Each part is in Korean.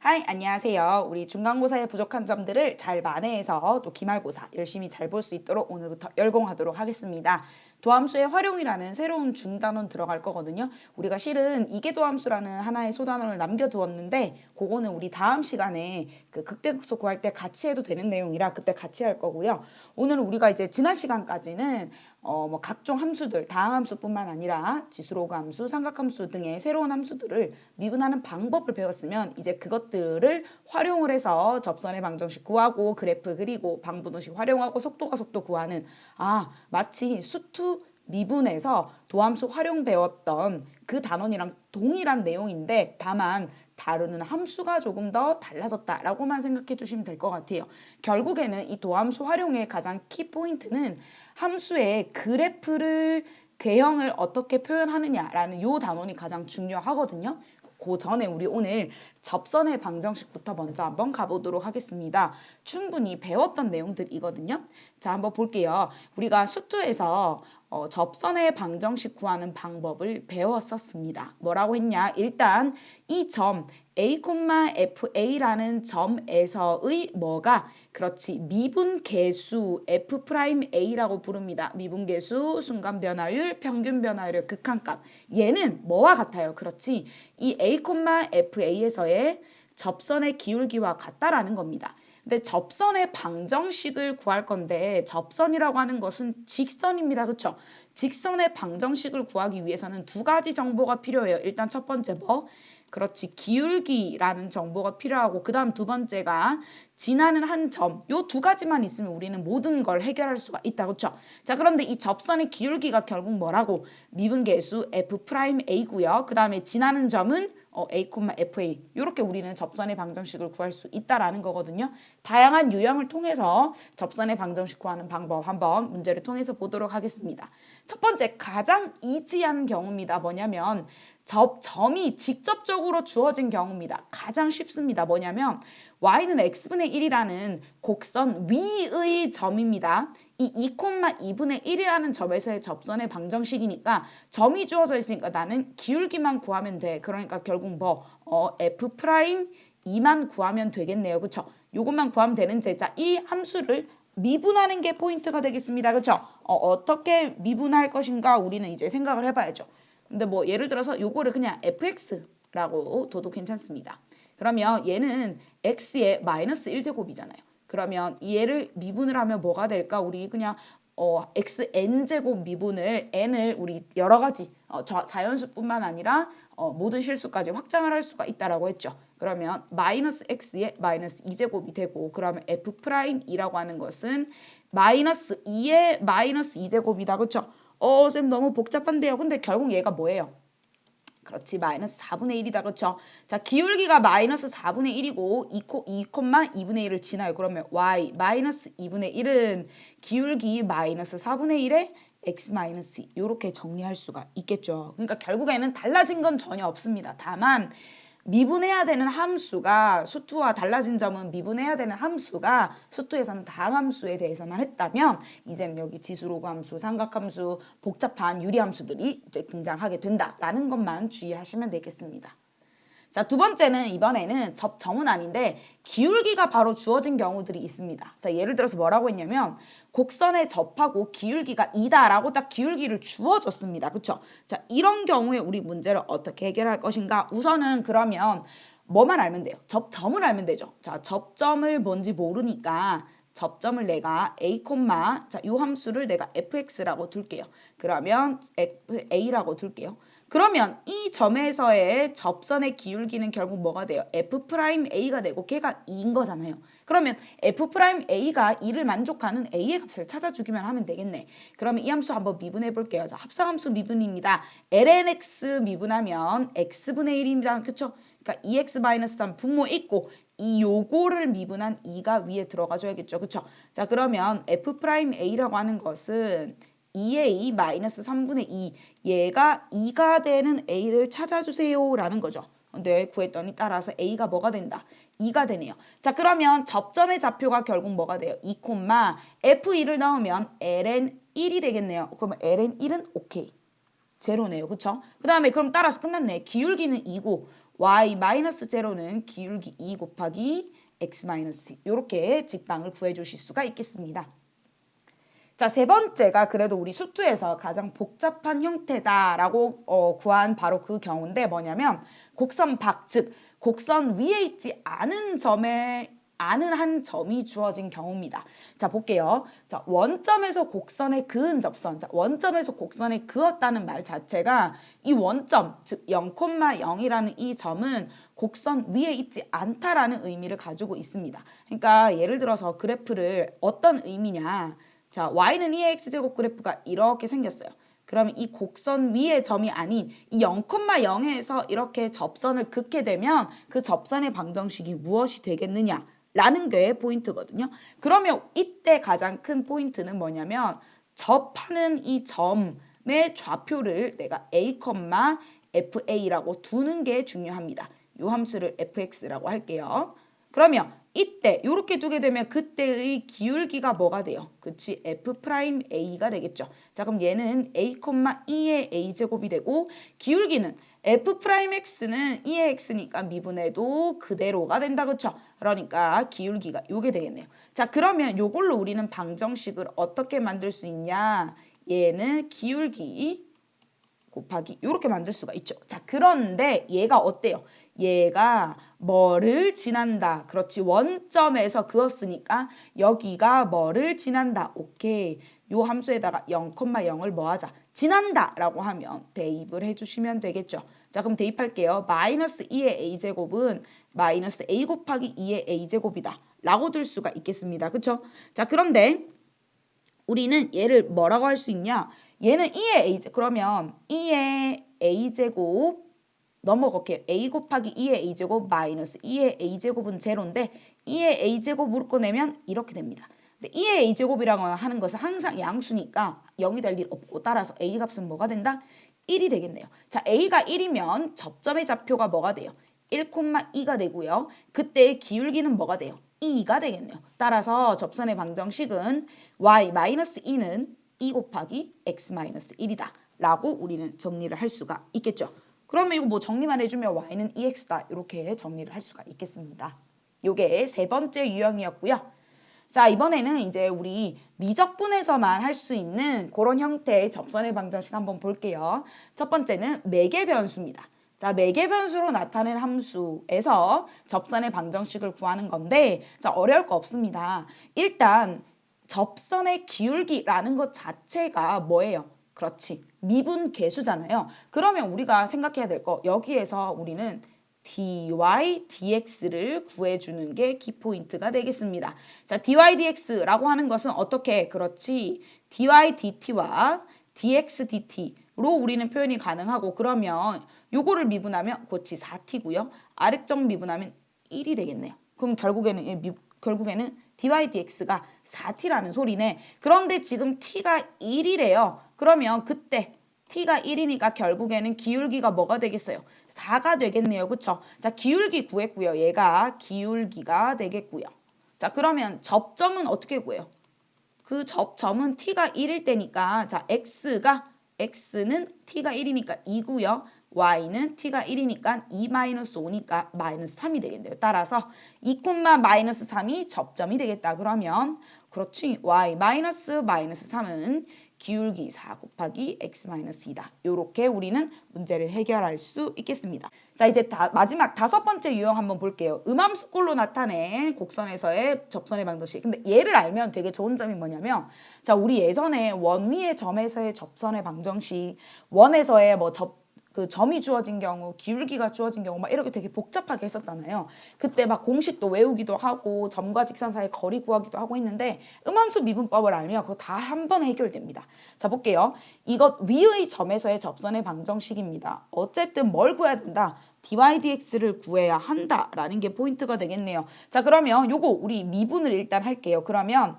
하이, 안녕하세요. 우리 중간고사의 부족한 점들을 잘 만회해서 또 기말고사 열심히 잘 볼 수 있도록 오늘부터 열공하도록 하겠습니다. 도함수의 활용이라는 새로운 중단원 들어갈 거거든요. 우리가 실은 이계 도함수라는 하나의 소단원을 남겨두었는데 그거는 우리 다음 시간에 그 극대극소 구할 때 같이 해도 되는 내용이라 그때 같이 할 거고요. 오늘 우리가 이제 지난 시간까지는 어, 뭐 각종 함수들, 다항함수뿐만 아니라 지수로그 함수, 삼각함수 등의 새로운 함수들을 미분하는 방법을 배웠으면 이제 그것들을 활용을 해서 접선의 방정식 구하고 그래프 그리고 방분호식 활용하고 속도가 속도 구하는 아 마치 수투 미분에서 도함수 활용 배웠던 그 단원이랑 동일한 내용인데 다만 다루는 함수가 조금 더 달라졌다라고만 생각해 주시면 될 것 같아요. 결국에는 이 도함수 활용의 가장 키 포인트는 함수의 그래프를 개형을 어떻게 표현하느냐라는 요 단원이 가장 중요하거든요. 그 전에 우리 오늘 접선의 방정식부터 먼저 한번 가보도록 하겠습니다. 충분히 배웠던 내용들이거든요. 자, 한번 볼게요. 우리가 수투에서 어, 접선의 방정식 구하는 방법을 배웠었습니다. 뭐라고 했냐? 일단 이 점 a, fa라는 점에서의 뭐가 그렇지 미분 계수 f'a라고 부릅니다. 미분 계수, 순간 변화율, 평균 변화율, 극한값. 얘는 뭐와 같아요? 그렇지. 이 a, fa에서의 접선의 기울기와 같다라는 겁니다. 근데 접선의 방정식을 구할 건데 접선이라고 하는 것은 직선입니다. 그렇죠? 직선의 방정식을 구하기 위해서는 두 가지 정보가 필요해요. 일단 첫 번째 뭐? 그렇지. 기울기라는 정보가 필요하고 그 다음 두 번째가 지나는 한 점. 요 두 가지만 있으면 우리는 모든 걸 해결할 수가 있다. 그렇죠? 자 그런데 이 접선의 기울기가 결국 뭐라고? 미분계수 F'A고요. 그 다음에 지나는 점은 어, A, FA 이렇게 우리는 접선의 방정식을 구할 수 있다라는 거거든요. 다양한 유형을 통해서 접선의 방정식 구하는 방법 한번 문제를 통해서 보도록 하겠습니다. 첫 번째 가장 이지한 경우입니다. 뭐냐면 접, 점이 직접적으로 주어진 경우입니다. 가장 쉽습니다. 뭐냐면 y는 x분의 1이라는 곡선 위의 점입니다. 이 2,2분의 1이라는 점에서의 접선의 방정식이니까 점이 주어져 있으니까 나는 기울기만 구하면 돼. 그러니까 결국 뭐 어, f 프라임 2만 구하면 되겠네요. 그쵸? 요것만 구하면 되는 제자 이 함수를 미분하는 게 포인트가 되겠습니다. 그쵸? 어, 어떻게 미분할 것인가 우리는 이제 생각을 해봐야죠. 근데 뭐 예를 들어서 요거를 그냥 fx라고 둬도 괜찮습니다. 그러면 얘는 x의 마이너스 1제곱이잖아요. 그러면 얘를 미분을 하면 뭐가 될까? 우리 그냥 어, xn제곱 미분을 n을 우리 여러 가지 어, 자연수뿐만 아니라 어, 모든 실수까지 확장을 할 수가 있다라고 했죠. 그러면 마이너스 x의 마이너스 2제곱이 되고 그러면 f 프라임 2라고 하는 것은 마이너스 2의 마이너스 2제곱이다. 그렇죠? 어, 쌤 너무 복잡한데요. 근데 결국 얘가 뭐예요? 그렇지 마이너스 4분의 1이다 그렇죠 자 기울기가 마이너스 4분의 1이고 2, 2,2분의 1을 지나요 그러면 y 마이너스 2분의 1은 기울기 마이너스 4분의 1에 x 마이너스 이렇게 정리할 수가 있겠죠 그러니까 결국에는 달라진 건 전혀 없습니다 다만 미분해야 되는 함수가 수투와 달라진 점은 미분해야 되는 함수가 수투에서는 다함수에 대해서만 했다면 이제는 여기 지수로그 함수, 삼각함수, 복잡한 유리함수들이 이제 등장하게 된다라는 것만 주의하시면 되겠습니다. 자, 두 번째는 이번에는 아닌데 기울기가 바로 주어진 경우들이 있습니다. 자, 예를 들어서 뭐라고 했냐면 곡선에 접하고 기울기가 2다라고 딱 기울기를 주어줬습니다. 그쵸? 자, 이런 경우에 우리 문제를 어떻게 해결할 것인가? 우선은 그러면 뭐만 알면 돼요? 접점을 알면 되죠. 자, 접점을 뭔지 모르니까 접점을 내가 a, 자, 요 함수를 내가 fx라고 둘게요. 그러면 a라고 둘게요. 그러면 이 점에서의 접선의 기울기는 결국 뭐가 돼요? F'A가 되고 걔가 2인 거잖아요. 그러면 F'A가 2를 만족하는 A의 값을 찾아주기만 하면 되겠네. 그러면 이 함수 한번 미분해 볼게요. 자, 합성함수 미분입니다. lnx 미분하면 x분의 1입니다. 그쵸? 그러니까 2x-3 분모 있고 이 요거를 미분한 2가 위에 들어가줘야겠죠. 그쵸? 자, 그러면 F'A라고 하는 것은 2a 마이너스 3분의 2 얘가 2가 되는 a를 찾아주세요 라는 거죠. 근데 구했더니 따라서 a가 뭐가 된다? 2가 되네요. 자 그러면 접점의 좌표가 결국 뭐가 돼요? 2, f2를 넣으면 ln 1이 되겠네요. 그러면 ln 1은 오케이. 제로네요. 그쵸? 그 다음에 그럼 따라서 끝났네. 기울기는 2고 y 마이너스 제로는 기울기 2 곱하기 x 마이너스 이렇게 직방을 구해 주실 수가 있겠습니다. 자, 세 번째가 그래도 우리 수투에서 가장 복잡한 형태다라고 어, 구한 바로 그 경우인데 뭐냐면 곡선 박, 즉 곡선 위에 있지 않은 점에 아는 한 점이 주어진 경우입니다. 자, 볼게요. 자, 원점에서 곡선에 그은 접선. 자, 원점에서 곡선에 그었다는 말 자체가 이 원점, 즉 0,0이라는 이 점은 곡선 위에 있지 않다라는 의미를 가지고 있습니다. 그러니까 예를 들어서 그래프를 어떤 의미냐. 자, y는 2x제곱 그래프가 이렇게 생겼어요. 그러면 이 곡선 위의 점이 아닌 이 0,0에서 이렇게 접선을 긋게 되면 그 접선의 방정식이 무엇이 되겠느냐? 라는 게 포인트거든요. 그러면 이때 가장 큰 포인트는 뭐냐면 접하는 이 점의 좌표를 내가 a, fa라고 두는 게 중요합니다. 이 함수를 fx라고 할게요. 그러면 이때 이렇게 두게 되면 그때의 기울기가 뭐가 돼요? 그치 f'a가 되겠죠. 자 그럼 얘는 a, 2의 a제곱이 되고 기울기는 f'x는 2의 x니까 미분해도 그대로가 된다 그쵸? 그러니까 기울기가 요게 되겠네요. 자 그러면 요걸로 우리는 방정식을 어떻게 만들 수 있냐? 얘는 기울기 곱하기 이렇게 만들 수가 있죠. 자 그런데 얘가 어때요? 얘가 뭐를 지난다. 그렇지 원점에서 그었으니까 여기가 뭐를 지난다. 오케이. 요 함수에다가 0,0을 뭐 하자. 지난다 라고 하면 대입을 해주시면 되겠죠. 자 그럼 대입할게요. 마이너스 2의 a제곱은 마이너스 a 곱하기 2의 a제곱이다. 라고 들 수가 있겠습니다. 그쵸? 자 그런데 우리는 얘를 뭐라고 할 수 있냐? 얘는 2의 a 제 그러면 2의 a제곱 넘어갈게요. a 곱하기 2의 a제곱 마이너스 2의 a제곱은 제로인데 2의 a제곱 묶어내면 이렇게 됩니다. 근데 2의 a제곱이라고 하는 것은 항상 양수니까 0이 될 일 없고 따라서 a 값은 뭐가 된다? 1이 되겠네요. 자 a가 1이면 접점의 좌표가 뭐가 돼요? 1,2가 되고요. 그때 기울기는 뭐가 돼요? 2가 되겠네요. 따라서 접선의 방정식은 y-2는 2 곱하기 x-1이다. 라고 우리는 정리를 할 수가 있겠죠. 그러면 이거 뭐 정리만 해주면 y는 2x다. 이렇게 정리를 할 수가 있겠습니다. 요게 세 번째 유형이었고요. 자 이번에는 이제 우리 미적분에서만 할 수 있는 그런 형태의 접선의 방정식 한번 볼게요. 첫 번째는 매개 변수입니다. 자, 매개 변수로 나타낸 함수에서 접선의 방정식을 구하는 건데 자, 어려울 거 없습니다. 일단 접선의 기울기라는 것 자체가 뭐예요? 그렇지. 미분 계수잖아요. 그러면 우리가 생각해야 될 거 여기에서 우리는 dy dx를 구해주는 게 키포인트가 되겠습니다. 자, dy dx라고 하는 것은 어떻게 그렇지? dy dt와 dx dt 로 우리는 표현이 가능하고 그러면 요거를 미분하면 고치 4t고요. 아래쪽 미분하면 1이 되겠네요. 그럼 결국에는 미, 결국에는 dy dx가 4t라는 소리네. 그런데 지금 t가 1이래요. 그러면 그때 t가 1이니까 결국에는 기울기가 뭐가 되겠어요? 4가 되겠네요. 그쵸? 자, 기울기 구했고요. 얘가 기울기가 되겠고요. 자, 그러면 접점은 어떻게 구해요? 그 접점은 t가 1일 때니까 자, x가 x는 t가 1이니까 2고요. y는 t가 1이니까 2 마이너스 5니까 마이너스 3이 되겠네요. 따라서 2 마이너스 3이 접점이 되겠다. 그러면 그렇지 y 마이너스 마이너스 3은 기울기 4 곱하기 x-2다. 이렇게 우리는 문제를 해결할 수 있겠습니다. 자 이제 다, 마지막 다섯 번째 유형 한번 볼게요. 음함수꼴로 나타낸 곡선에서의 접선의 방정식. 근데 얘를 알면 되게 좋은 점이 뭐냐면 자 우리 예전에 원위의 점에서의 접선의 방정식 원에서의 뭐 접 그 점이 주어진 경우, 기울기가 주어진 경우 막 이렇게 되게 복잡하게 했었잖아요. 그때 막 공식도 외우기도 하고 점과 직선 사이 거리 구하기도 하고 했는데 음함수 미분법을 알면 그거 다 한 번에 해결됩니다. 자 볼게요. 이것 위의 점에서의 접선의 방정식입니다. 어쨌든 뭘 구해야 된다? dy dx를 구해야 한다라는 게 포인트가 되겠네요. 자 그러면 요거 우리 미분을 일단 할게요. 그러면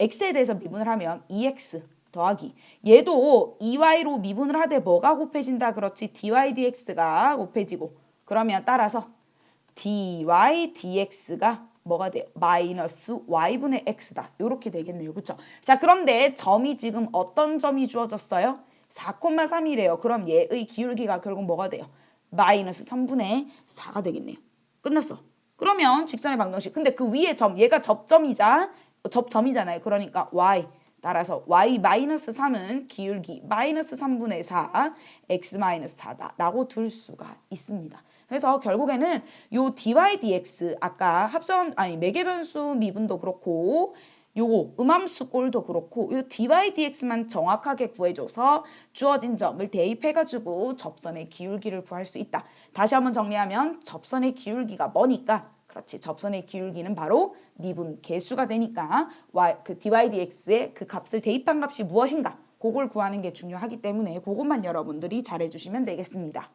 x에 대해서 미분을 하면 2x 더하기 얘도 2y로 미분을 하되 뭐가 곱해진다 그렇지 dy dx가 곱해지고 그러면 따라서 dy dx가 뭐가 돼요? 마이너스 y분의 x다. 이렇게 되겠네요. 그쵸? 자 그런데 점이 지금 어떤 점이 주어졌어요? 4,3이래요. 그럼 얘의 기울기가 결국 뭐가 돼요? 마이너스 3분의 4가 되겠네요. 끝났어. 그러면 직선의 방정식. 근데 그 위에 점, 얘가 접점이자 접점이잖아요. 그러니까 y 따라서 y 마이너스 3은 기울기 마이너스 3분의 4 x 마이너스 4다 라고 둘 수가 있습니다. 그래서 결국에는 요 dy dx 아까 합성 아니 매개변수 미분도 그렇고 요거 음함수 꼴도 그렇고 요 dy dx만 정확하게 구해줘서 주어진 점을 대입해가지고 접선의 기울기를 구할 수 있다. 다시 한번 정리하면 접선의 기울기가 뭐니까 그렇지 접선의 기울기는 바로 미분 개수가 되니까 y 그 dy dx의 그 값을 대입한 값이 무엇인가 그걸 구하는 게 중요하기 때문에 그것만 여러분들이 잘해주시면 되겠습니다.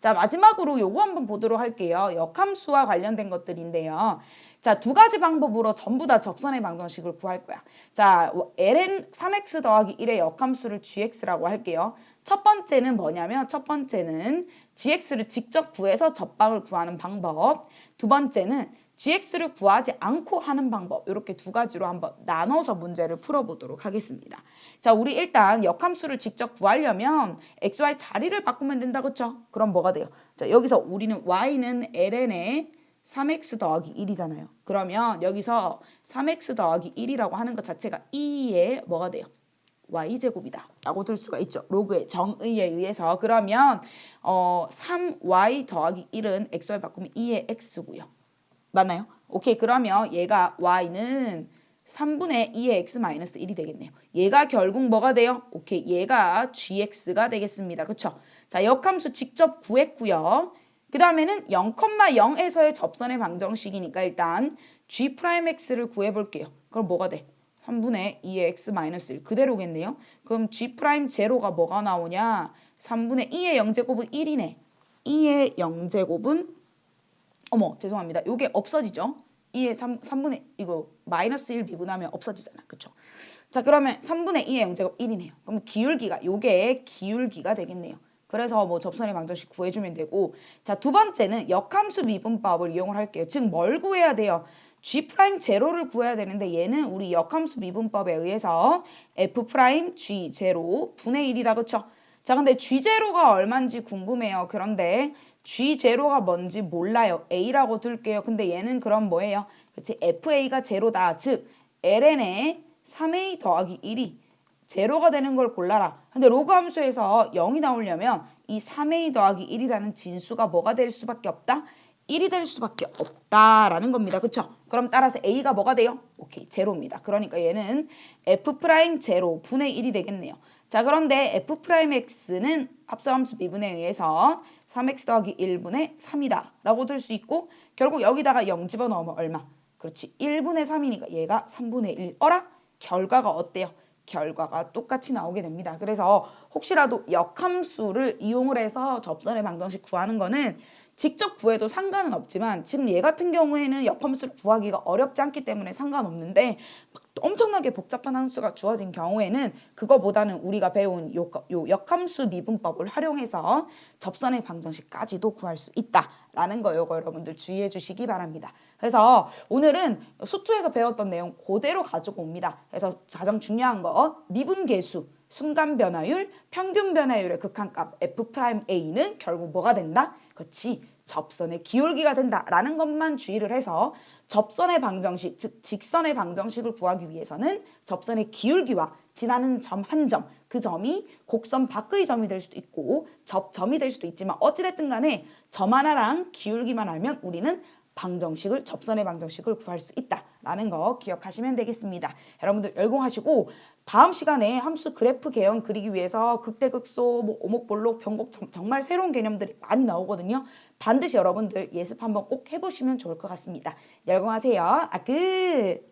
자 마지막으로 요거 한번 보도록 할게요. 역함수와 관련된 것들인데요. 자, 두 가지 방법으로 전부 다 접선의 방정식을 구할 거야. 자, ln 3x 더하기 1의 역함수를 gx라고 할게요. 첫 번째는 뭐냐면 첫 번째는 gx를 직접 구해서 접방을 구하는 방법. 두 번째는 gx를 구하지 않고 하는 방법. 이렇게 두 가지로 한번 나눠서 문제를 풀어보도록 하겠습니다. 자, 우리 일단 역함수를 직접 구하려면 xy 자리를 바꾸면 된다, 그쵸? 그럼 뭐가 돼요? 자, 여기서 우리는 y는 ln의 3x 더하기 1이잖아요. 그러면 여기서 3x 더하기 1이라고 하는 것 자체가 2의 뭐가 돼요? Y제곱이다 라고 들 수가 있죠. 로그의 정의에 의해서 그러면 어 3y 더하기 1은 xy 바꾸면 2의 x고요. 맞나요? 오케이 그러면 얘가 y는 3분의 2의 x 마이너스 1이 되겠네요. 얘가 결국 뭐가 돼요? 오케이 얘가 gx가 되겠습니다. 그쵸? 자 역함수 직접 구했고요. 그 다음에는 0,0에서의 접선의 방정식이니까 일단 g'x를 구해볼게요. 그럼 뭐가 돼? 3분의 2의 x-1 그대로겠네요. 그럼 g'0가 뭐가 나오냐? 3분의 2의 0제곱은 1이네. 2의 0제곱은 어머 죄송합니다. 요게 없어지죠? 2의 3, 3분의 이거 마이너스 1 미분하면 없어지잖아. 그쵸? 자 그러면 3분의 2의 0제곱 1이네요. 그럼 기울기가 요게 기울기가 되겠네요. 그래서 뭐 접선의 방정식 구해주면 되고 자 두 번째는 역함수 미분법을 이용을 할게요. 즉 뭘 구해야 돼요? G 프라임 제로를 구해야 되는데 얘는 우리 역함수 미분법에 의해서 f 프라임 g 제로 분의 1이다 그쵸? 자 근데 g 제로가 얼마인지 궁금해요. 그런데 g 제로가 뭔지 몰라요. a라고 둘게요. 근데 얘는 그럼 뭐예요? 그치 fa가 제로다. 즉 ln의 3a 더하기 1이 제로가 되는 걸 골라라. 근데 로그 함수에서 0이 나오려면 이 3a 더하기 1이라는 진수가 뭐가 될 수밖에 없다? 1이 될 수밖에 없다라는 겁니다. 그쵸? 그럼 따라서 a가 뭐가 돼요? 오케이, 제로입니다. 그러니까 얘는 f 프라임 제로 분의 1이 되겠네요. 자, 그런데 f 프라임 x는 합성함수 미분에 의해서 3x 더하기 1분의 3이다 라고 들 수 있고 결국 여기다가 0 집어넣으면 얼마? 그렇지, 1분의 3이니까 얘가 3분의 1. 어라? 결과가 어때요? 결과가 똑같이 나오게 됩니다. 그래서 혹시라도 역함수를 이용을 해서 접선의 방정식 구하는 거는 직접 구해도 상관은 없지만 지금 얘 같은 경우에는 역함수를 구하기가 어렵지 않기 때문에 상관없는데 엄청나게 복잡한 함수가 주어진 경우에는 그거보다는 우리가 배운 요, 요 역함수 미분법을 활용해서 접선의 방정식까지도 구할 수 있다라는 거 요거 여러분들 주의해 주시기 바랍니다. 그래서 오늘은 수투에서 배웠던 내용 그대로 가지고 옵니다. 그래서 가장 중요한 거 미분 계수 순간 변화율, 평균 변화율의 극한값 f'a는 결국 뭐가 된다? 그렇지. 접선의 기울기가 된다라는 것만 주의를 해서 접선의 방정식, 즉 직선의 방정식을 구하기 위해서는 접선의 기울기와 지나는 점 한 점, 그 점이 곡선 밖의 점이 될 수도 있고 접점이 될 수도 있지만 어찌됐든 간에 점 하나랑 기울기만 알면 우리는 방정식을 접선의 방정식을 구할 수 있다라는 거 기억하시면 되겠습니다. 여러분들 열공하시고 다음 시간에 함수 그래프 개형 그리기 위해서 극대극소, 뭐 오목볼록, 변곡 정말 새로운 개념들이 많이 나오거든요. 반드시 여러분들 예습 한번 꼭 해보시면 좋을 것 같습니다. 열공하세요. 아 끝!